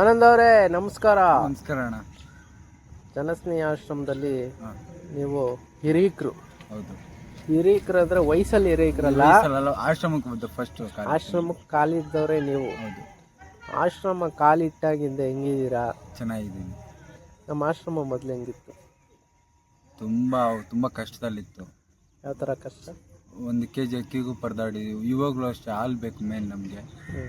ಆನಂದ್ ಅವರೇ ನಮಸ್ಕಾರ. ನಮಸ್ಕಾರ ಅಣ್ಣ. ಜನಸ್ನೇಹಿ ಆಶ್ರಮದಲ್ಲಿ ನೀವು ಹಿರೀಕರು. ಹೌದು. ಹಿರೀಕರು ಅಂದ್ರೆ ವಯಸ್ಸಲ್ಲಿ ಹಿರೀಕರಲ್ಲ? ಆಶ್ರಮಕ್ಕೆ ಬಂದು ಫಸ್ಟ್ ಆಶ್ರಮಕ್ಕೆ ಕಾಲಿದ್ದವರೇ ನೀವು. ಹೌದು. ಆಶ್ರಮ ಕಾಲಿಟ್ಟಾಗಿಂದ ಹೆಂಗಿದ್ದೀರಾ? ಚೆನ್ನಾಗಿದ್ದೀನಿ. ನಮ್ಮ ಆಶ್ರಮ ಮೊದಲು ಹೆಂಗಿತ್ತು? ತುಂಬ ತುಂಬ ಕಷ್ಟದಲ್ಲಿತ್ತು. ಯಾವ ಥರ ಕಷ್ಟ? ಒಂದು ಕೆ ಜಿ ಅಕ್ಕಿಗೂ ಪರದಾಡಿದ್ವಿ. ಇವಾಗಲೂ ಅಷ್ಟೇ ಹಾಲು ಬೇಕು ಮೇನ್ ನಮಗೆ.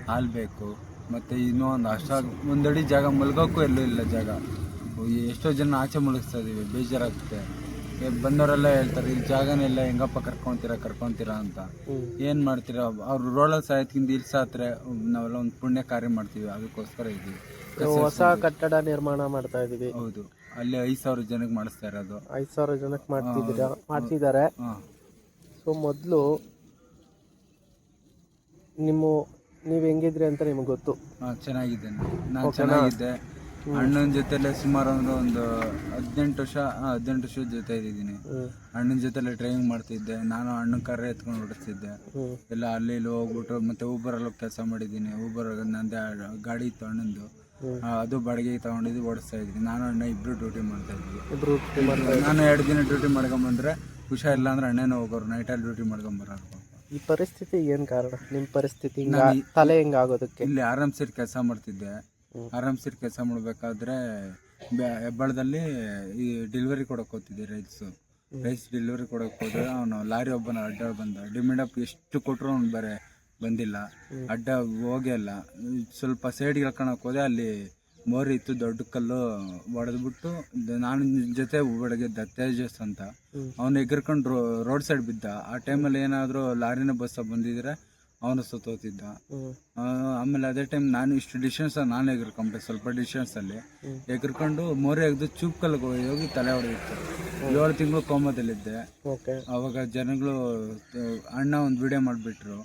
ಹಾಲು ಬೇಕು. ಮತ್ತು ಇನ್ನೂ ಒಂದು ಅಷ್ಟಾಗ ಒಂದಡಿ ಜಾಗ ಮಲಗೋಕ್ಕೂ ಎಲ್ಲೂ ಇಲ್ಲ ಜಾಗ. ಎಷ್ಟೋ ಜನ ಆಚೆ ಮಲಗಿಸ್ತಾ ಇದೀವಿ ಬೇಜಾರಾಗುತ್ತೆ. ಬಂದವರೆಲ್ಲ ಹೇಳ್ತಾರೆ ಇಲ್ಲಿ ಜಾಗನೇ ಇಲ್ಲ ಹೆಂಗಪ್ಪ ಕರ್ಕೊತೀರಾ ಕರ್ಕೊಂತೀರಾ ಅಂತ. ಏನು ಮಾಡ್ತೀರಾ? ಅವ್ರು ರೋಡಲ್ಲಿ ಸಾಯತ್ಕಿಂತ ಇಲ್ಲಿ ಸಾತ್ರೆ ನಾವೆಲ್ಲ ಒಂದು ಪುಣ್ಯ ಕಾರ್ಯ ಮಾಡ್ತೀವಿ ಅದಕ್ಕೋಸ್ಕರ ಇದ್ದೀವಿ. ಹೊಸ ಕಟ್ಟಡ ನಿರ್ಮಾಣ ಮಾಡ್ತಾ ಇದೀವಿ ಹೌದು. ಅಲ್ಲಿ ಐದು ಸಾವಿರ ಜನಕ್ಕೆ ಮಾಡಿಸ್ತಾ ಇರೋದು. ಐದು ಸಾವಿರ ಜನಕ್ಕೆ ಮಾಡ್ತಿದ್ದೀರಾ? ಮಾಡ್ತಿದ್ದಾರೆ. ಸೊ ಮೊದಲು ನಿಮ್ಮ ನೀವು ಹೆಂಗಿದ್ರಿ ಅಂತ ನಿಮ್ಗೆ ಗೊತ್ತು. ಹಾಂ ಚೆನ್ನಾಗಿದ್ದೇನೆ ನಾನು ಚೆನ್ನಾಗಿದ್ದೆ. ಅಣ್ಣನ ಜೊತೆಲೆ ಸುಮಾರು ಅಂದ್ರೆ ಒಂದು ಹದಿನೆಂಟು ವರ್ಷ ಆ, ಹದಿನೆಂಟು ವರ್ಷದ ಜೊತೆ ಇದ್ದೀನಿ ಅಣ್ಣನ ಜೊತೆಲೆ ಡ್ರೈವಿಂಗ್ ಮಾಡ್ತಿದ್ದೆ. ನಾನು ಅಣ್ಣನ ಕರೆ ಎತ್ಕೊಂಡು ಓಡಿಸ್ತಿದ್ದೆ. ಎಲ್ಲ ಅಲ್ಲಿ ಇಲ್ಲಿ ಹೋಗ್ಬಿಟ್ಟು ಮತ್ತೆ ಅಲ್ಲಿ ಕೆಲಸ ಮಾಡಿದ್ದೀನಿ. ಊಬರ್ ನಂದೇ ಆ- ಗಾಡಿ ಇತ್ತು ಅಣ್ಣಂದು. ಆ, ಅದು ಬಾಡಿಗೆ ತಗೊಂಡಿದ್ದು ಓಡಿಸ್ತಾ ಇದ್ದೀನಿ. ನಾನು ಅಣ್ಣ ಇಬ್ರು ಡ್ಯೂಟಿ ಮಾಡ್ತಾ ಇದ್ವಿ. ಇಬ್ರು ನಾನು ಎರಡು ದಿನ ಡ್ಯೂಟಿ ಮಾಡ್ಕೊಂಬಂದ್ರೆ ಹುಷಾರಿಲ್ಲ ಅಂದ್ರೆ ಅಣ್ಣನೇ ಹೋಗೋರು. ನೈಟಲ್ಲಿ ಡ್ಯೂಟಿ ಮಾಡ್ಕೊಂಬರೋರು. ಈ ಪರಿಸ್ಥಿತಿ ಏನ್ ಕಾರಣ? ನಿಮ್ ಪರಿಸ್ಥಿತಿ ಹಿಂಗ ತಲೆ ಹೆಂಗ ಆಗೋದಕ್ಕೆ? ಇಲ್ಲಿ ಆರಾಮ್ ಸೀಟ್ ಕೆಲಸ ಮಾಡ್ತಿದ್ದೆ. ಆರಾಮ್ಸಿರ್ ಆರಾಮ್ ಸೀಟ್ ಕೆಲಸ ಮಾಡಬೇಕಾದ್ರೆ ಹೆಬ್ಬಳದಲ್ಲಿ ಈ ಡೆಲಿವರಿ ಕೊಡಕ್ಕೆ ಹೋಗ್ತಿದ್ದೆ ರೈಲ್ಸು. ರೈಸ್ ಡೆಲಿವರಿ ಕೊಡಕ್ಕೆ ಹೋದ್ರೆ ಅವನು ಲಾರಿ ಒಬ್ಬನ ಅಡ್ಡ ಬಂದ. ಅಪ್ ಎಷ್ಟು ಕೊಟ್ಟರು ಅವ್ನು ಬರೇ ಬಂದಿಲ್ಲ. ಅಡ್ಡ ಹೋಗೇ ಇಲ್ಲ. ಸ್ವಲ್ಪ ಸೈಡ್ಗೆ ಇಳ್ಕೊಳಕ್ಕೆ ಹೋದೆ ಅಲ್ಲಿ ಮೋರಿ ಇತ್ತು ದೊಡ್ಡ ಕಲ್ಲು ಹೊಡೆದ್ಬಿಟ್ಟು ನಾನು ಜೊತೆ ಬೆಳಗ್ಗೆ ದತ್ತೇಜಸ್ ಅಂತ. ಅವನು ಎಗರ್ಕೊಂಡು ರೋಡ್ ಸೈಡ್ ಬಿದ್ದ. ಆ ಟೈಮಲ್ಲಿ ಏನಾದರೂ ಲಾರಿನ ಬಸ್ಸ ಬಂದಿದ್ರೆ ಅವನು ಸತ್ತೋತಿದ್ದ. ಆಮೇಲೆ ಅದೇ ಟೈಮ್ ನಾನು ಇಷ್ಟು ಡಿಸ್ಟೆನ್ಸ್ ನಾನು ಎಗರ್ಕೊಂಡೆ ಸ್ವಲ್ಪ ಡಿಸ್ಟೆನ್ಸಲ್ಲಿ ಅಲ್ಲಿ. ಎಗರ್ಕೊಂಡು ಮೋರೆ ಎಗ್ದು ಚೂಪ್ ಕಲ್ಗೆ ಹೋಗಿ ತಲೆ ಹೊಡೆದಿತ್ತು. ಏಳು ತಿಂಗಳು ಕೋಮದಲ್ಲಿದ್ದೆ. ಅವಾಗ ಜನಗಳು ಅಣ್ಣ ಒಂದು ವಿಡಿಯೋ ಮಾಡಿಬಿಟ್ರು.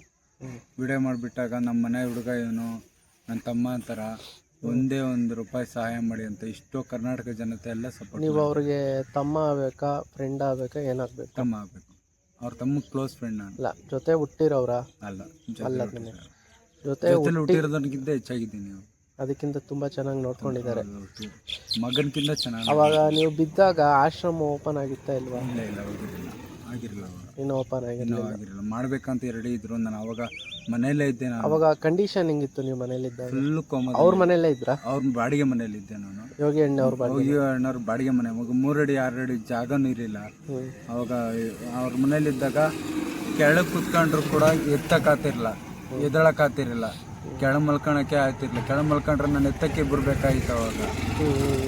ವಿಡಿಯೋ ಮಾಡಿಬಿಟ್ಟಾಗ ನಮ್ಮ ಮನೆ ಹುಡುಗ ಇವನು ನನ್ನ ತಮ್ಮ ಅಂತಾರ. ಒಂದೇ ಒಂದು ರೂಪಾಯಿ ಸಹಾಯ ಮಾಡಿ ಅಂತ ಇಷ್ಟೋ ಕರ್ನಾಟಕ ಜನತೆ ಎಲ್ಲ ಸಪೋರ್ಟ್ ನೀವು ಅವ್ರಿಗೆ ತಮ್ಮ ಆಗ್ಬೇಕಾ ಫ್ರೆಂಡ್ ಆಗ್ಬೇಕಾ ಏನಾಗ್ಬೇಕು ತಮ್ಮ ಆಗಬೇಕು. ಅವ್ರ ತಮ್ಮ ಕ್ಲೋಸ್ ಫ್ರೆಂಡ್ ನಾನು. ಅಲ್ಲ ಜೊತೆ ಹುಟ್ಟಿರವ್ರ? ಅಲ್ಲ ಅಲ್ಲ ಜೊತೆ ಹುಟ್ಟಿರೋದಕ್ಕಿಂತ ಹೆಚ್ಚಾಗಿದ್ದೀನಿ ಅವ್ರು. ಅದಕ್ಕಿಂತ ತುಂಬಾ ಚೆನ್ನಾಗಿ ನೋಡ್ಕೊಂಡಿದ್ದಾರೆ. ಮಗನಕ್ಕಿಂತ ಮಗನ್ಕಿಂತ ಚೆನ್ನಾಗಿ ಅವಾಗ ನೀವು ಬಿದ್ದಾಗ ಆಶ್ರಮ ಓಪನ್ ಆಗಿತ್ತಾ ಇಲ್ವಾ? ಇಲ್ಲ ಇಲ್ಲ ಹೋಗಿರಲಿಲ್ಲ. ಆಗಿರಲಿಲ್ಲ ಅವಾಗ. ಇನ್ನೂ ಓಪನ್ ಆಗಿರಲಿಲ್ಲ. ಆಗಿರ್ಲಿಲ್ಲ. ಮಾಡ್ಬೇಕಂತ ರೆಡಿ ಇದ್ರು ನಾನು ಅವಾಗ ಮನೆಯಲ್ಲೇ ಇದ್ದೆ ನಾನು. ಅವಾಗ ಕಂಡೀಷನ್ ಹೆಂಗಿತ್ತು ನೀವು ಮನೇಲಿದ್ದಾಗ ಫುಲ್ ಕೋಮ ಅವ್ರ ಮನೆಯಲ್ಲೇ ಇದ್ರಾ? ಅವ್ರ ಬಾಡಿಗೆ ಮನೆಯಲ್ಲಿದ್ದೆ ನಾನು. ಯೋಗಿ ಅಣ್ಣ ಅವ್ರ ಬಾಡಿ ಅಯ್ಯೋ ಅಣ್ಣವ್ರ ಬಾಡಿಗೆ ಮನೆ. ಮಗ ಮೂರಡಿ ಆರಡಿ ಜಾಗನೂ ಇರಲಿಲ್ಲ. ಅವಾಗ ಅವ್ರ ಮನೇಲಿದ್ದಾಗ ಕೆಳಗೆ ಕುತ್ಕೊಂಡ್ರು ಕೂಡ ಎತ್ತಕ್ಕಾತಿರಲಿಲ್ಲ. ಎದ್ದಳಕ್ಕಾತಿರ್ಲಿಲ್ಲ. ಕೆಳ ಮಲ್ಕೊಳಕ್ಕೆ ಆಗ್ತಿರ್ಲಿಲ್ಲ. ಕೆಳ ಮಲ್ಕೊಂಡ್ರೆ ನಾನು ಎತ್ತಕ್ಕೆ ಇಬ್ಬರು ಬೇಕಾಗಿತ್ತು ಅವಾಗ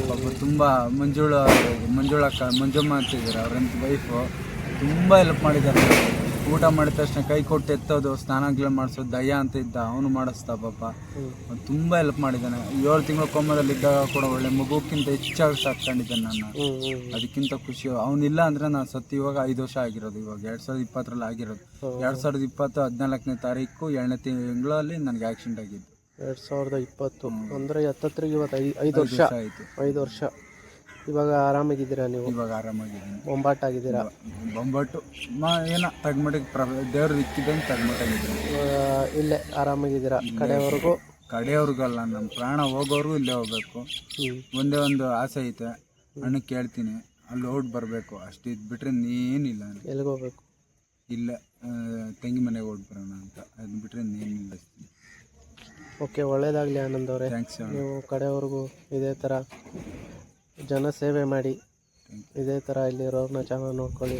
ಪಾಪ ತುಂಬ ಮಂಜುಳ ಮಂಜುಳ ಅಕ್ಕ ಮಂಜಮ್ಮ ಅಂತಿದ್ದಾರೆ ಅವ್ರ ವೈಫು ತುಂಬ ಹೆಲ್ಪ್ ಮಾಡಿದ್ದಾನೆ ಊಟ ಮಾಡಿದ ತಕ್ಷಣ ಕೈ ಕೊಟ್ಟು ಎತ್ತೋದು ಸ್ನಾನಗಳ ಮಾಡಿಸೋದು ದಯ್ಯ ಅಂತ ಇದ್ದ ಅವನು ಮಾಡಿಸ್ದ ಪಾಪ. ಅವ್ನು ತುಂಬ ಹೆಲ್ಪ್ ಮಾಡಿದ್ದಾನೆ. ಏಳು ತಿಂಗಳು ಕೊಮ್ಮದಲ್ಲಿದ್ದಾಗ ಕೂಡ ಒಳ್ಳೆ ಮಗುಕ್ಕಿಂತ ಹೆಚ್ಚಾಗಿ ಸಾಕೊಂಡಿದ್ದಾನೆ ನಾನು ಅದಕ್ಕಿಂತ ಖುಷಿ. ಅವನಿಲ್ಲ ಅಂದರೆ ನಾನು ಸತ್ತು ಇವಾಗ ಐದು ವರ್ಷ ಆಗಿರೋದು ಇವಾಗ. ಎರಡು ಸಾವಿರದ ಇಪ್ಪತ್ತರಲ್ಲಿ ಆಗಿರೋದು. ಎರಡು ಸಾವಿರದ ಇಪ್ಪತ್ತು ಹದಿನಾಲ್ಕನೇ ತಾರೀಕು ಏಳನೇ ತಿಂಗಳಲ್ಲಿ ನನಗೆ ಆಕ್ಸಿಡೆಂಟ್ ಆಗಿದ್ದು. ಎರಡು ಸಾವಿರದ ಇಪ್ಪತ್ತು. ಅಂದರೆ ಹತ್ತತ್ರಿಗೆ ಇವತ್ತು ಐದು ವರ್ಷ ಆಯಿತು. ಐದು ವರ್ಷ. ಇವಾಗ ಆರಾಮಾಗಿದ್ದೀರಾ ನೀವು? ಇವಾಗ ಆರಾಮಾಗಿದ್ದೀನಿ. ಬೊಂಬಾಟಾಗಿದ್ದೀರಾ? ಬೊಂಬಾಟು. ಮಾ ಏನ ತಗ್ಮಟಿಗೆ ಪ್ರ ದೇವ್ರು ಇಕ್ಕಿದಂಗೆ ತಗ್ಮಟಾಗಿದ್ರು ಇವಾಗ ಇಲ್ಲೇ ಆರಾಮಾಗಿದ್ದೀರಾ ಕಡೆವರೆಗೂ ಕಡೆಯವ್ರಿಗಲ್ಲ ನಮ್ಮ ಪ್ರಾಣ ಹೋಗೋರ್ಗು ಇಲ್ಲೇ ಹೋಗ್ಬೇಕು. ಒಂದೇ ಒಂದು ಆಸೆ ಐತೆ ಅಣ್ಣ ಕೇಳ್ತೀನಿ ಅಲ್ಲಿ ಓಡ್ ಬರಬೇಕು. ಅಷ್ಟು ಇದು ಬಿಟ್ರೆ ಇನ್ನೇನಿಲ್ಲ ನನಗೆ. ಎಲ್ಲಿಗೆ ಹೋಗ್ಬೇಕು? ಇಲ್ಲ ಆ, ತಂಗಿ ಮನೆಗೆ ಓಡ್ ಬರೋಣ ಅಂತ. ಅದು ಬಿಟ್ರೆ ಇನ್ನೇನಿಲ್ಲ ಓಕೆ ಒಳ್ಳೇದಾಗಲಿ ಆನಂದ್ ಅವರೇ. ಥ್ಯಾಂಕ್ಸ್ ನೀವು ಕಡೆವರೆಗೂ ಇದೇ ಥರ ಜನ ಸೇವೆ ಮಾಡಿ ಇದೇ ಥರ ರೋಗನ ಚೆನ್ನಾಗಿ ನೋಡ್ಕೊಳ್ಳಿ.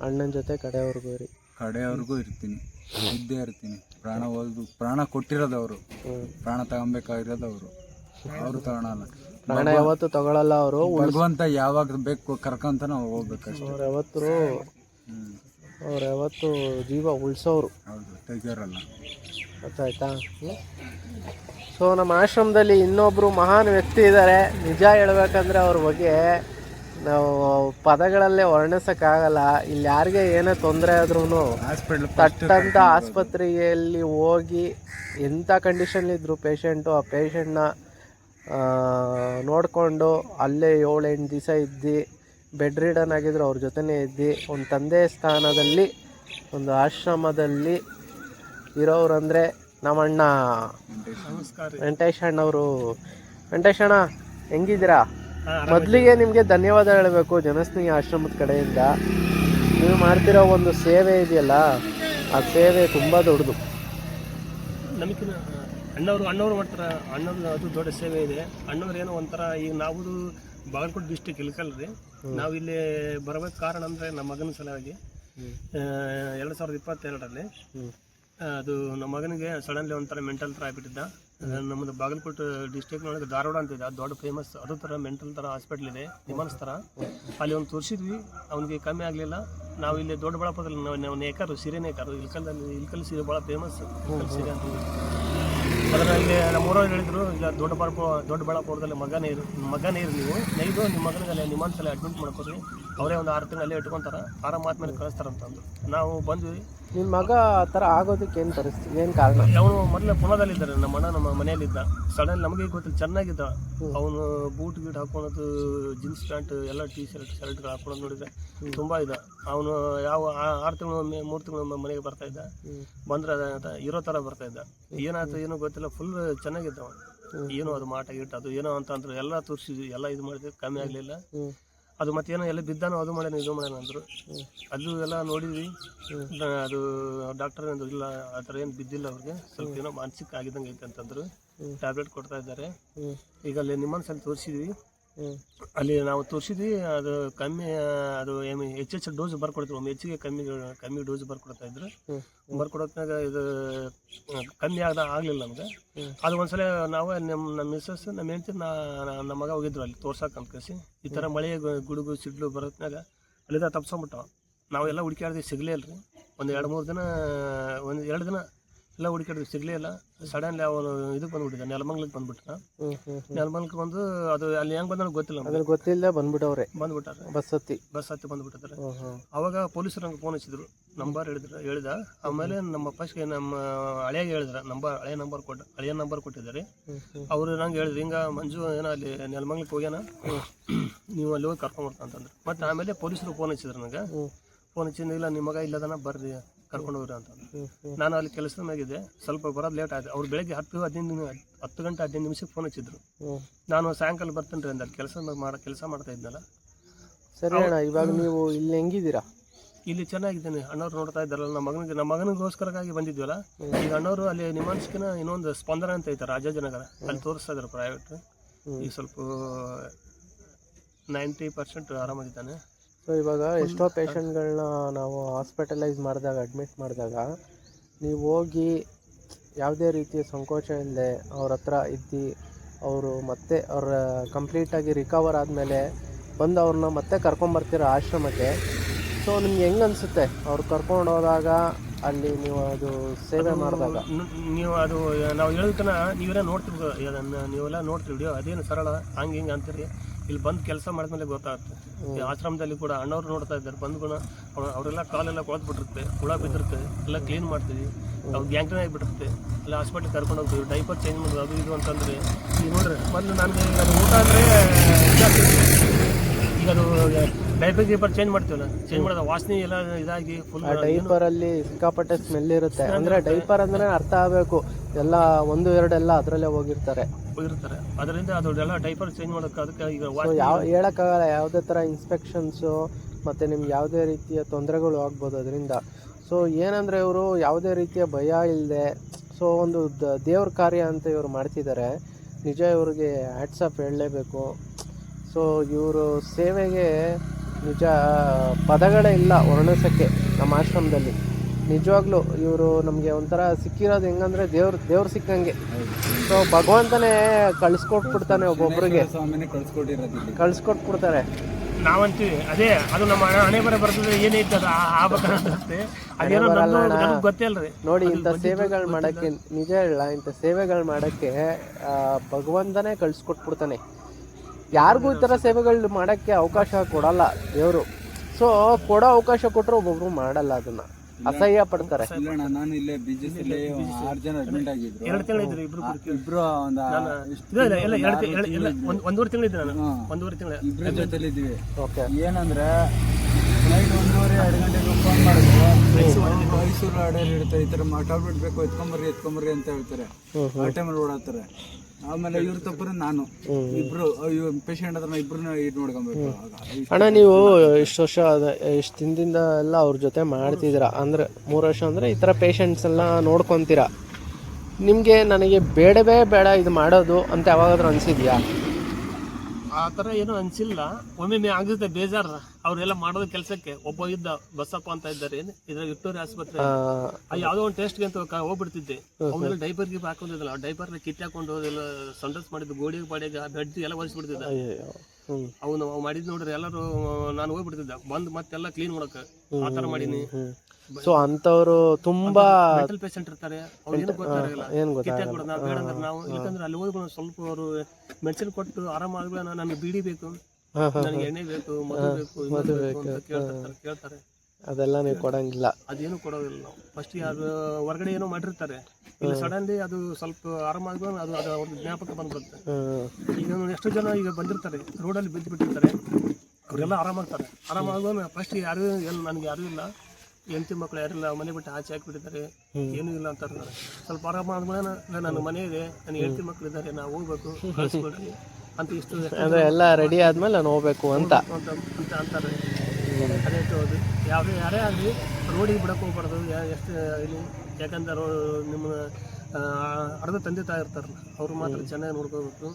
ಅಣ್ಣನ ಜೊತೆ ಕಡೆಯವ್ರಿಗೂ ಇರಿ. ಕಡೆಯವ್ರಿಗೂ ಇರ್ತೀನಿ. ಇದ್ದೇ ಇರ್ತೀನಿ. ಪ್ರಾಣ ಹೋದ್ರು ಪ್ರಾಣ ಕೊಟ್ಟಿರೋದವರು. ಪ್ರಾಣ ತಗೊಬೇಕಾಗಿರೋದು ಅವರು ಅವರು ತಗೊಳಲ್ಲ. ಪ್ರಾಣ ಯಾವತ್ತು ತಗೊಳಲ್ಲ ಅವರು. ಭಗವಂತ ಯಾವಾಗ ಬೇಕು ಕರ್ಕೊಂತ ನಾವು ಹೋಗ್ಬೇಕಷ್ಟೇ. ಅವ್ರು ಯಾವತ್ತೂ. ಅವ್ರು ಯಾವತ್ತು ಜೀವ ಉಳಿಸೋರು. ಹೌದು ತೆಗಿಯೋರಲ್ಲ ಗೊತ್ತಾಯ್ತಾ? ಸೊ ನಮ್ಮ ಆಶ್ರಮದಲ್ಲಿ ಇನ್ನೊಬ್ಬರು ಮಹಾನ್ ವ್ಯಕ್ತಿ ಇದ್ದಾರೆ ನಿಜ ಹೇಳ್ಬೇಕಂದ್ರೆ ಅವ್ರ ಬಗ್ಗೆ ನಾವು ಪದಗಳಲ್ಲೇ ವರ್ಣಿಸೋಕ್ಕಾಗಲ್ಲ. ಇಲ್ಲಿ ಯಾರಿಗೆ ಏನೇ ತೊಂದರೆ ಆದ್ರೂ ಹಾಸ್ಪಿಟ್ಲ್ ತಟ್ಟಂತ ಆಸ್ಪತ್ರೆಯಲ್ಲಿ ಹೋಗಿ ಎಂಥ ಕಂಡೀಷನ್ಲಿದ್ರು ಪೇಷಂಟು ಆ ಪೇಷಂಟ್ನ ನೋಡಿಕೊಂಡು ಅಲ್ಲೇ ಏಳು ಎಂಟು ದಿವಸ ಇದ್ದು ಬೆಡ್ ರೀಡನ್ ಆಗಿದ್ರು ಅವ್ರ ಜೊತೆನೇ ಇದ್ದು. ಒಂದು ತಂದೆ ಸ್ಥಾನದಲ್ಲಿ ಒಂದು ಆಶ್ರಮದಲ್ಲಿ ಇರೋರಂದರೆ ನಮ್ಮಣ್ಣ. ವೆಂಕಟೇಶ್ ಅಣ್ಣವರು. ವೆಂಕಟೇಶಣ್ಣ ಹೆಂಗಿದ್ದೀರಾ? ಮೊದಲಿಗೆ ನಿಮಗೆ ಧನ್ಯವಾದ ಹೇಳಬೇಕು ಜನಸ್ನೇಹಿ ಆಶ್ರಮದ ಕಡೆಯಿಂದ. ನೀವು ಮಾಡ್ತಿರೋ ಒಂದು ಸೇವೆ ಇದೆಯಲ್ಲ ಆ ಸೇವೆ ತುಂಬ ದೊಡ್ಡದು. ನಮಗಿನ ಅಣ್ಣವರು ಅಣ್ಣವ್ರು ಮಾಡ್ತಾರೆ. ಅಣ್ಣವ್ರು ಅದು ದೊಡ್ಡ ಸೇವೆ ಇದೆ. ಅಣ್ಣವ್ರು ಏನೋ ಒಂಥರ ಈಗ ನಾವು ಬಾಗಲಕೋಟೆ ಡಿಸ್ಟಿಕ್ ಇಲ್ಕಲ್ರಿ ನಾವು ಇಲ್ಲಿ ಬರಬೇಕು ಕಾರಣ ಅಂದರೆ ನಮ್ಮ ಮಗನ ಸಲುವಾಗಿ ಎರಡು ಸಾವಿರದ ಇಪ್ಪತ್ತೆರಡರಲ್ಲಿ. ಅದು ನಮ್ಮ ಮಗನಿಗೆ ಸಡನ್ಲಿ ಒಂಥರ ಮೆಂಟಲ್ ಥರ ಆಗಿಬಿಟ್ಟಿದ್ದ. ನಮ್ಮದು ಬಾಗಲಕೋಟೆ ಡಿಸ್ಟಿಕ್ನೊಳಗೆ ಧಾರವಾಡ ಅಂತ ಇದೆ ಅದು ದೊಡ್ಡ ಫೇಮಸ್ ಅದು ಥರ ಮೆಂಟಲ್ ಥರ ಹಾಸ್ಪಿಟ್ಲ್ ಇದೆ ನಿಮ್ಮನ್ಸ್ ಥರ ಅಲ್ಲಿ ಒಂದು ತೋರಿಸಿದ್ವಿ ಅವನಿಗೆ ಕಮ್ಮಿ ಆಗಲಿಲ್ಲ. ನಾವು ಇಲ್ಲಿ ದೊಡ್ಡಬಳ್ಳಾಪುರದಲ್ಲಿ ನಾವು ನಾವು ನೇಕಾರು ಸೀರೆ ನೇಕಾರು ಇಲ್ಕಲ್ದಲ್ಲಿ ಇಲ್ಕಲ್ ಸೀರೆ ಭಾಳ ಫೇಮಸ್ ಸೀರೆ ಅಂತ. ಅದರಲ್ಲಿ ನಮ್ಮೂರವ್ರು ಹೇಳಿದ್ರು, ಇಲ್ಲ, ದೊಡ್ಡ ಬಳ್ಳಾಪುರ ದೊಡ್ಡಬಳ್ಳಾಪುರದಲ್ಲಿ ಮಗ ನೀರು ಮಗ ನೀರು ನೀವು. ನೈದು ನಿಮ್ಮ ಮಗನಿಗೆ ನಿಮಾನ್ಸಲ್ಲಿ ಅಡ್ಮಿಟ್ ಮಾಡ್ಕೊರಿ ಅವರೇ ಒಂದು ಆರು ತಿಂಗಳು ಇಟ್ಕೊತಾರೆ. ಇಟ್ಕೊಂತಾರ ಆರಾಮ ಆದ್ಮೇಲೆ ಕಳಿಸ್ತಾರಂತಂದು. ನಾವು ಬಂದ್ವಿ. ನಿಮ್ಮ ಮಗ ಆ ಥರ ಆಗೋದಕ್ಕೆ ಏನು ಪರಿಸ್ಥಿತಿ ಏನು ಕಾರಣ? ಅವನು ಮೊದಲೇ ಪುಣದಲ್ಲಿದ್ದಾರೆ ನಮ್ಮ ಅಣ್ಣ ನಮ್ಮ ಮನೆಯಲ್ಲಿದ್ದ. ಸಡನ್ ನಮಗೆ ಗೊತ್ತಿಲ್ಲ ಚೆನ್ನಾಗಿದ್ದ. ಅವನು ಬೂಟ್ ಗೀಟ್ ಹಾಕೊಳೋದು ಜೀನ್ಸ್ ಪ್ಯಾಂಟ್ ಎಲ್ಲ ಟೀ ಶರ್ಟ್ ಶರ್ಟ್ಗಳು ಹಾಕೊಳೋದು ನೋಡಿದ್ರೆ ತುಂಬ ಇದ್ದ ಅವನು ಯಾವ ಆರು ತಿಂಗಳು ಮೂರು ತಿಂಗಳು ಮನೆಗೆ ಬರ್ತಾ ಇದ್ದ. ಬಂದ್ರೆ ಇರೋ ಥರ ಬರ್ತಾ ಇದ್ದ. ಏನಾಯ್ತು ಏನೋ ಗೊತ್ತಿಲ್ಲ ಫುಲ್ ಚೆನ್ನಾಗಿದ್ದ ಅವನು. ಏನೋ ಅದು ಮಾಟ ಗೀಟ ಅದು ಏನೋ ಅಂತ ಅಂದ್ರೆ ಎಲ್ಲ ತೋರಿಸಿದ್ವಿ ಎಲ್ಲ ಇದು ಮಾಡಿದ್ವಿ ಕಮ್ಮಿ ಆಗಲಿಲ್ಲ. ಅದು ಏನೋ ಎಲ್ಲ ಬಿದ್ದಾನೋ ಅದು ಮಾಡ್ಯಾನ ಇದು ಮಾಡ್ಯಾನ ಅಂದರು. ಅದು ಎಲ್ಲ ನೋಡಿದ್ವಿ. ಅದು ಡಾಕ್ಟರ್ ಅಂದ್ರು ಇಲ್ಲ ಆ ಥರ ಏನು ಬಿದ್ದಿಲ್ಲ ಅವ್ರಿಗೆ. ಸ್ವಲ್ಪ ಏನೋ ಮಾನಸಿಕ ಆಗಿದಂಗೆ ಐತೆ ಅಂತಂದ್ರು. ಟ್ಯಾಬ್ಲೆಟ್ ಕೊಡ್ತಾ ಇದ್ದಾರೆ. ಈಗ ಅಲ್ಲಿ ನಿಮ್ಮನ್ನು ಸಲ ತೋರಿಸಿದ್ವಿ. ಅಲ್ಲಿ ನಾವು ತೋರಿಸಿದ್ವಿ, ಅದು ಕಮ್ಮಿ, ಅದು ಏನು ಹೆಚ್ಚು ಡೋಸ್ ಬರ್ಕೊಡ್ತೀವಿ ಒಮ್ಮೆ ಹೆಚ್ಚಿಗೆ ಕಮ್ಮಿ ಕಮ್ಮಿ ಡೋಸ್ ಬರ್ಕೊಡ್ತಾ ಇದ್ರು. ಬರ್ಕೊಡೋತ್ನಾಗ ಇದು, ಕಮ್ಮಿ ಆಗ ಆಗಲಿಲ್ಲ ನಮ್ಗೆ. ಅದು ಒಂದ್ಸಲ ನಾವು ನಮ್ಮ ನಮ್ಮ ಮಿಸ್ಸಸ್ ನಮ್ಮ ಹೆಂಡತಿ, ನಾ ನಮ್ಮ ಮಗ ಹೋಗಿದ್ರು ಅಲ್ಲಿ ತೋರ್ಸಕ್ಕೆ ಅಂತ ಕಳಿಸಿ ಈ ಥರ ಮಳೆ ಗುಡುಗು, ಸಿಡ್ಲು ಬರೋತ್ನಾಗ ಅಲ್ಲಿಂದ ತಪ್ಸ್ಕೊಂಬಿಟ್ಟ ನಾವೆಲ್ಲ ಹುಡುಕಾಡ್ದೆ ಸಿಗಲೇ ಇಲ್ರಿ ಒಂದು ಎರಡು ಮೂರು ದಿನ, ಒಂದು ಎರಡು ದಿನ ಎಲ್ಲ ಸಿಗಲೇ ಇಲ್ಲ. ಸಡನ್ಲಿ ಅವನು ಇದಕ್ಕೆ ಬಂದ್ಬಿಟ್ಟಿದ್ದ ನೆಲಮಂಗ್ಲಕ್ಕೆ ಬಂದ್ಬಿಟ್ಟ ನೆಲಮಂಗ್ಲಕ್ಕೆ ಬಂದು ಅದು ಅಲ್ಲಿ ಹೆಂಗ್ ಬಂದ ಗೊತ್ತಿಲ್ಲ. ಅದ್ರ ಗೊತ್ತಿಲ್ಲ ಬಂದ್ಬಿಟ್ಟವ್ರೆ. ಬಂದ್ಬಿಟ್ಟಾರೆ. ಬಸ್ ಹತ್ತಿ. ಬಸ್ ಹತ್ತಿ ಬಂದ್ಬಿಟ್ಟಿದ್ದಾರೆ ಹ್ಞೂ ಅವಾಗ ಪೊಲೀಸರು ನಂಗೆ ಫೋನ್ ಹಚ್ಚಿದ್ರು. ನಂಬರ್ ಹೇಳಿದ್ರು ಹೇಳಿದ. ಆಮೇಲೆ ನಮ್ಮ ಅಪ್ಪಾಸ್ಗೆ ನಮ್ಮ ಹಳೆಯಾಗ ಹೇಳಿದ್ರ ನಂಬರ್ ಹಳೆಯ ನಂಬರ್ ಕೊಟ್ಟ ಹಳೆಯ ನಂಬರ್ ಕೊಟ್ಟಿದ್ದಾರೆ. ಅವರು ನಂಗೆ ಹೇಳಿದ್ರು ಹಿಂಗ ಮಂಜು ಏನೋ ಅಲ್ಲಿ ನೆಲಮಂಗ್ಲಕ್ಕೆ ಹೋಗ್ಯಾನ? ನೀವು ಅಲ್ಲಿ ಹೋಗಿ ಕರ್ಕೊಂಬರ್ತ ಅಂತಂದ್ರು. ಮತ್ತೆ ಆಮೇಲೆ ಪೊಲೀಸರು ಫೋನ್ ಹಚ್ಚಿದ್ರು ನನಗೆ ಫೋನ್ ಹಚ್ಚಿಂದ ಇಲ್ಲ ನಿಮ್ಮ ಮಗ ಇಲ್ಲದನ? ಬರ್ರಿ. ಕರ್ಕೊಂಡು ಹೋಗ್ರಿ ಅಂತ ನಾನು ಅಲ್ಲಿ ಕೆಲಸದ ಮ್ಯಾಗಿದ್ದೆ. ಸ್ವಲ್ಪ ಬರೋದು ಲೇಟ್ ಆಯ್ತು. ಅವ್ರು ಬೆಳಗ್ಗೆ ಹತ್ತು ಹದಿನೈದು ನಿಮಿ ಹತ್ತು ಗಂಟೆ ಹದಿನೈದು ನಿಮಿಷಕ್ಕೆ ಫೋನ್ ಹಚ್ಚಿದ್ರು. ನಾನು ಸಾಯಂಕಾಲ ಬರ್ತೇನೆ ರೀ ಅಂದಲ್ಲಿ ಕೆಲಸ ಮಾಡೋ ಕೆಲಸ ಮಾಡ್ತಾ ಇದ್ನಲ್ಲ. ಸರಿ ಅಣ್ಣ ಇವಾಗ ನೀವು ಇಲ್ಲಿ ಹೆಂಗಿದ್ದೀರಾ? ಇಲ್ಲಿ ಚೆನ್ನಾಗಿದ್ದೀನಿ ಅಣ್ಣವ್ರು ನೋಡ್ತಾ ಇದ್ದಾರಲ್ಲ ನಮ್ಮ ಮಗನಿಗೆ ನಮ್ಮ ಮಗನಿಗೋಸ್ಕರಕ್ಕಾಗಿ ಬಂದಿದ್ವಲ್ಲ ಈಗ ಅಣ್ಣವರು ಅಲ್ಲಿ ನಿಮಾನ್ಸ್ಕಿನ ಇನ್ನೊಂದು ಸ್ಪಂದನ ಅಂತ ಐತೆ ರಾಜಾಜಿನಗರ. ಅಲ್ಲಿ ತೋರಿಸ್ತಾ ಇದ್ದಾರೆ ಪ್ರೈವೇಟ್. ಈಗ ಸ್ವಲ್ಪ ನೈಂಟಿ ಪರ್ಸೆಂಟ್ ಆರಾಮಾಗಿದ್ದಾನೆ. ಸೊ ಇವಾಗ ಎಷ್ಟೋ ಪೇಷಂಟ್ಗಳನ್ನ ನಾವು ಹಾಸ್ಪಿಟಲೈಸ್ ಮಾಡಿದಾಗ ಅಡ್ಮಿಟ್ ಮಾಡಿದಾಗ ನೀವು ಹೋಗಿ ಯಾವುದೇ ರೀತಿಯ ಸಂಕೋಚ ಇಲ್ಲದೆ ಅವ್ರ ಹತ್ರ ಇದ್ದು ಅವರು ಮತ್ತೆ ಅವ್ರ ಕಂಪ್ಲೀಟಾಗಿ ರಿಕವರ್ ಆದಮೇಲೆ ಬಂದು ಅವ್ರನ್ನ ಮತ್ತೆ ಕರ್ಕೊಂಬರ್ತೀರ ಆಶ್ರಮಕ್ಕೆ. ಸೊ ನಿಮ್ಗೆ ಹೆಂಗೆ ಅನಿಸುತ್ತೆ? ಅವ್ರು ಕರ್ಕೊಂಡು ಹೋದಾಗ ಅಲ್ಲಿ ನೀವು ಅದು ಸೇವೆ ಮಾಡಿದಾಗ? ನೀವು ಅದು ನಾವು ಹೇಳೋದನ್ನ ನೀವೆಲ್ಲ ನೋಡ್ತಿರ್ಬೋದು ಅದನ್ನು ನೀವೆಲ್ಲ ನೋಡ್ತೀವಿ ವಿಡಿಯೋ ಅದೇನು ಸರಳ? ಹಂಗೆ ಹಿಂಗೆ ಅಂತೀರಿ? ಇಲ್ಲಿ ಬಂದು ಕೆಲಸ ಮಾಡಿದ್ಮೇಲೆ ಗೊತ್ತಾಗುತ್ತೆ. ಆಶ್ರಮದಲ್ಲಿ ಕೂಡ ಅಣ್ಣವ್ರು ನೋಡ್ತಾ ಇದ್ದಾರೆ ಬಂದು ಗುಣ. ಅವ್ರ- ಅವರೆಲ್ಲ ಕಾಲೆಲ್ಲ ಕೊಳತ್ಬಿಟ್ಟಿರುತ್ತೆ ಹುಳ ಬಿದ್ದಿರುತ್ತೆ ಎಲ್ಲ ಕ್ಲೀನ್ ಮಾಡ್ತೀವಿ. ಅವ್ರು ಗ್ಯಾಂಗ್ರೀನ್ ಆಗಿಬಿಟ್ಟಿರುತ್ತೆ. ಎಲ್ಲ ಹಾಸ್ಪಿಟ್ಲಿಗೆ ಕರ್ಕೊಂಡು ಹೋಗ್ತೀವಿ. ಡೈಪರ್ ಚೇಂಜ್ ಮಾಡೋದು ಅದು ಇದು ಅಂತಂದರೆ. ಈಗ ನೋಡ್ರಿ ಮೊದಲು ನನಗೆ ಅದು ಊಟ ಅಂದರೆ ಈಗ ಅದು ಡೈಪರ್ ಗೀಪರ್ ಚೇಂಜ್ ಮಾಡ್ತೀವಲ್ಲ ಚೇಂಜ್ ಮಾಡೋದು ವಾಸನೆ ಎಲ್ಲ ಇದಾಗಿ ಫುಲ್ ಡೈಪರ್ ಅಲ್ಲಿ ಸಿಕ್ಕಾಪಟ್ಟೆ ಸ್ಮೆಲ್ ಇರುತ್ತೆ. ಅಂದರೆ ಡೈಪರ್ ಅಂದ್ರೆ ಅರ್ಥ ಆಗಬೇಕು. ಎಲ್ಲ ಒಂದು ಎರಡೆಲ್ಲ ಅದರಲ್ಲೇ ಹೋಗಿರ್ತಾರೆ. ಇರ್ತಾರೆ. ಅದರಿಂದ ಅದರದ್ದೆಲ್ಲ ಡೈಪರ್ ಚೇಂಜ್ ಮಾಡೋಕೆ ಅದಕ್ಕೆ ಈಗ ಯಾವ ಹೇಳೋಕ್ಕಾಗಲ್ಲ ಯಾವುದೇ ಥರ ಇನ್ಸ್ಪೆಕ್ಷನ್ಸು ಮತ್ತು ನಿಮ್ಗೆ ಯಾವುದೇ ರೀತಿಯ ತೊಂದರೆಗಳು ಆಗ್ಬೋದು ಅದರಿಂದ. ಸೊ ಏನಂದರೆ ಇವರು ಯಾವುದೇ ರೀತಿಯ ಭಯ ಇಲ್ಲದೆ ಸೊ ಒಂದು ದ ದೇವ್ರ ಕಾರ್ಯ ಅಂತ ಇವರು ಮಾಡ್ತಿದ್ದಾರೆ. ನಿಜ ಇವ್ರಿಗೆ ಹ್ಯಾಟ್ಸಪ್ ಹೇಳಲೇಬೇಕು. ಸೊ ಇವರು ಸೇವೆಗೆ ನಿಜ ಪದಗಳೇ ಇಲ್ಲ ವರ್ಣಿಸೋಕ್ಕೆ ನಮ್ಮ ಆಶ್ರಮದಲ್ಲಿ. ನಿಜವಾಗ್ಲೂ ಇವರು ನಮಗೆ ಒಂಥರ ಸಿಕ್ಕಿರೋದು ಹೆಂಗಂದ್ರೆ ದೇವ್ರು ದೇವ್ರು ಸಿಕ್ಕಂಗೆ. ಸೊ ಭಗವಂತನೇ ಕಳ್ಸ್ಕೊಟ್ಬಿಡ್ತಾನೆ ಒಬ್ಬೊಬ್ರಿಗೆ. ಕಳ್ಸ್ಕೊಟ್ಬಿಡ್ತಾರೆ. ನಾವಂತೀವಿ. ಅದೇ ಅದು ನಮ್ಮ ಹಣೆ- ಬರ ಬರ್ತದೆ ಏನೈತೆ ಅದು ಆಗ್ಬೇಕಂತೆ ಅದೇನೋ ನಮ್ಗೆ ಗೊತ್ತೇ ಅಲ್ರಿ. ನೋಡಿ ಇಂಥ ಸೇವೆಗಳು ಮಾಡೋಕ್ಕೆ ನಿಜ ಹೇಳ ಇಂಥ ಸೇವೆಗಳು ಮಾಡೋಕ್ಕೆ ಭಗವಂತನೇ ಕಳ್ಸ್ಕೊಟ್ಬಿಡ್ತಾನೆ. ಯಾರಿಗೂ ಈ ಥರ ಸೇವೆಗಳು ಮಾಡೋಕ್ಕೆ ಅವಕಾಶ ಕೊಡಲ್ಲ ದೇವರು. ಸೊ ಕೊಡೋ ಅವಕಾಶ ಕೊಟ್ಟರು ಒಬ್ಬೊಬ್ರು ಮಾಡಲ್ಲ ಅದನ್ನ. ಅಸಹ್ಯ ಪಡ್ತಾರೆ. ಇಲ್ಲಣ್ಣ ನಾನು ಇಲ್ಲೇ ಬಿಜಿಸ್ ಅಲ್ಲಿ ಆರು ಜನ ಅಡ್ಮಿಟ್ ಆಗಿದ್ರು. ಎರಡು ತಿಂಗಳು ಇದ್ರಿ ಇಬ್ರು ಆ, ಇಬ್ರು ಒಂದ್ ಇಲ್ಲ ಇಲ್ಲ ಇಲ್ಲ ಎರಡು ತಿಂಗಳು ಇಲ್ಲ ಒಂದು ಒಂದೂವರೆ ತಿಂಗಳು ಇದ್ದೆ ನಾನು. ಹಾ. ಒಂದೂವರೆ ತಿಂಗಳು. ಇಬ್ರ ಜೊತೆಲಿ ಇದ್ವಿ ಓಕೆ. ಏನಂದ್ರೆ ಫ್ಲೈಟ್ ಒಂದೂವರೆ ಎರಡು ಗಂಟೆಗೆ ಫೋನ್ ಮಾಡಿದ್ರು. ಮೈಸೂರು ಅಡೆಯಲ್ಲಿ ಇಡ್ತಾರೆ ಈ ಥರ ಟ್ಯಾಬ್ಲೆಟ್ ಬೇಕು ಎತ್ಕೊಂಬರ್ರಿ ಎತ್ಕೊಂಬರ್ರಿ ಅಂತ ಹೇಳ್ತಾರೆ. ಆ ಟೈಮಲ್ಲಿ ಓಡಾಡ್ತಾರೆ. ಆಮೇಲೆ ಇವ್ರ ನಾನು. ಇಬ್ರು ಪೇಷಂಟ್ ಹತ್ರ ಇಬ್ರು ಇದು ನೋಡ್ಕೊಬೇಕು. ಅಣ್ಣ ನೀವು ಇಷ್ಟು ವರ್ಷ ಇಷ್ಟು ದಿನದಿಂದ ಎಲ್ಲ ಅವ್ರ ಜೊತೆ ಮಾಡ್ತಿದ್ದೀರ ಅಂದ್ರೆ ಮೂರು ವರ್ಷ ಅಂದರೆ ಈ ಥರ ಪೇಷಂಟ್ಸ್ ಎಲ್ಲ ನೋಡ್ಕೊತೀರಾ. ನಿಮಗೆ ನನಗೆ ಬೇಡವೇ ಬೇಡ ಇದು ಮಾಡೋದು ಅಂತ ಯಾವಾಗಾದ್ರೂ ಅನಿಸಿದ್ಯಾ? ಆ ಥರ ಏನೂ ಅನ್ಸಿಲ್ಲ. ಒಮ್ಮೊಮ್ಮೆ ಆಗುತ್ತೆ ಬೇಜಾರ. ಅವರೆಲ್ಲ ಮಾಡೋದ ಕೆಲಸಕ್ಕೆ. ಒಬ್ಬ ಇದ್ದ ಬಸಪ್ಪ ಅಂತ ಇದ್ದಾರೆ. ಇದ್ರ ವಿಕ್ಟೋರಿಯಾ ಆಸ್ಪತ್ರೆ. ಯಾವುದೋ ಒಂದು ಟೆಸ್ಟ್ಗೆ ಅಂತ ಹೋಗ್ಬಿಡ್ತಿದ್ದೆ. ಅವನೆಲ್ಲ ಡೈಪರ್ ಗಿಪ್ ಹಾಕೊಂಡಿದ್ದಲ್ಲ ಆ ಡೈಪರ್ ಕಿತ್ತೆ ಹಾಕೊಂಡು ಎಲ್ಲ ಸಂಡಸ್ ಮಾಡಿದ್ದು. ಗೋಡಿಗೆ ಬಾಡಿಗೆ ಬೆಡ್ ಎಲ್ಲ ಒರೆಸ್ಬಿಡ್ತಿದ್ದ. ಅವನು ಅವ್ ಮಾಡಿದ್ ನೋಡ್ರಿ ಎಲ್ಲರೂ ನಾನು ಹೋಗ್ಬಿಡ್ತಿದ್ದ. ಬಂದ್ ಮತ್ತೆಲ್ಲ ಕ್ಲೀನ್ ಮಾಡಕ್ಕೆ. ಆ ಥರ ಮಾಡೀನಿ. ಸೊ ಅಂಥವ್ರು ತುಂಬಾ ಮೆಂಟಲ್ ಪೇಷಂಟ್ ಇರ್ತಾರೆ. ಅವ್ರು ಏನು ಗೊತ್ತಾಗಲ್ಲ ಏನು ಕಿತ್ತೆ ಗೊತ್ತಾಗಲ್ಲ ಹಾಕ್ಬಿಡೋದು ನಾವು ಅಲ್ಲಿ ಹೋದ್ಕೊಂಡು ಸ್ವಲ್ಪ ಅವರು ಮೆಡಿಸಿನ್ ಕೊಟ್ಟು ಆರಾಮಾಗ್ಬಿಡ ನನಗೆ ಬೀಡಿ ಬೇಕು. ನನಗೆ ಎಣ್ಣೆ ಬೇಕು ಮದು ಬೇಕು ಬೇಕು ಅಂತ ಕೇಳ್ತಾರೆ ಕೇಳ್ತಾರೆ. ಅದೆಲ್ಲ ನೀವು ಕೊಡಂಗಿಲ್ಲ. ಅದೇನು ಕೊಡೋದಿಲ್ಲ ನಾವು. ಫಸ್ಟ್ ಅದು ಹೊರಗಡೆ ಏನೋ ಮಾಡಿರ್ತಾರೆ. ಇಲ್ಲ ಸಡನ್ಲಿ ಅದು ಸ್ವಲ್ಪ ಆರಾಮಾಗ್ಬೋದು ಅದು ಅದು ಅವ್ರ ಜ್ಞಾಪಕ ಬಂದ್ಬಿಡುತ್ತೆ. ಈಗ ಎಷ್ಟು ಜನ ಈಗ ಬಂದಿರ್ತಾರೆ. ರೋಡಲ್ಲಿ ಬಿದ್ದು ಬಿಟ್ಟಿರ್ತಾರೆ ಅವರೆಲ್ಲ ಆರಾಮಾಗ್ತಾರೆ. ಆರಾಮಾಗುವ ಫಸ್ಟ್ ಯಾರು ಏನು ನನಗೆ ಯಾರೂ ಇಲ್ಲ. ಹೆಂಡತಿ ಮಕ್ಕಳು ಯಾರಿಲ್ಲ ಮನೆ ಬಿಟ್ಟು ಆಚೆ ಹಾಕಿಬಿಟ್ಟಿದ್ದಾರೆ ಏನೂ ಇಲ್ಲ ಅಂತ ನಾನು ಸ್ವಲ್ಪ ಆರಾಮಾದ್ಮೇಲೆ ನನ್ನ ಮನೆ ಇದೆ ನನ್ನ ಹೆಂಡತಿ ಮಕ್ಕಳು ಇದ್ದಾರೆ ನಾವು ಹೋಗ್ಬೇಕು ಕಳಿಸ್ಕೊಡ್ರಿ ಅಂತ ಇಷ್ಟು ಅಂದರೆ ಎಲ್ಲ ರೆಡಿ ಆದ್ಮೇಲೆ ನಾನು ಹೋಗ್ಬೇಕು ಅಂತ. ಅಂತ ಅಂತ ಅಂತಾರೆ. ಅದೇ ಹೌದು ಯಾವುದೇ ಯಾರೇ ಆಗಲಿ ರೋಡಿಗೆ ಬಿಡಕ್ಕೆ ಹೋಗ್ಬಾರ್ದು. ಎಷ್ಟು ಇಲ್ಲಿ ಯಾಕಂದ್ರೆ ಅವರು ನಿಮ್ಮ ಅರ್ಧ ತಂದೆ ತಾಯಿ ಇರ್ತಾರಲ್ಲ ಅವ್ರು ಮಾತ್ರ ಚೆನ್ನಾಗಿ ನೋಡ್ಕೋಬೇಕು.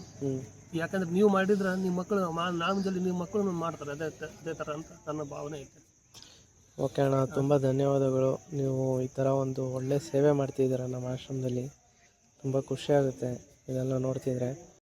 ಯಾಕಂದ್ರೆ ನೀವು ಮಾಡಿದ್ರೆ ನಿಮ್ಮ ಮಕ್ಕಳು ನಾನು ಜೊತೆ ನಿಮ್ಮ ಮಕ್ಕಳು ಮಾಡ್ತಾರೆ ಅದೇ ಅದೇ ಥರ ಅಂತ ನನ್ನ ಭಾವನೆ ಐತೆ. ಓಕೆ ಅಣ್ಣ, ತುಂಬ ಧನ್ಯವಾದಗಳು. ನೀವು ಈ ಥರ ಒಂದು ಒಳ್ಳೆಯ ಸೇವೆ ಮಾಡ್ತಿದ್ದೀರ ನಮ್ಮ ಆಶ್ರಮದಲ್ಲಿ. ತುಂಬ ಖುಷಿಯಾಗುತ್ತೆ ಇದೆಲ್ಲ ನೋಡ್ತಿದ್ರೆ.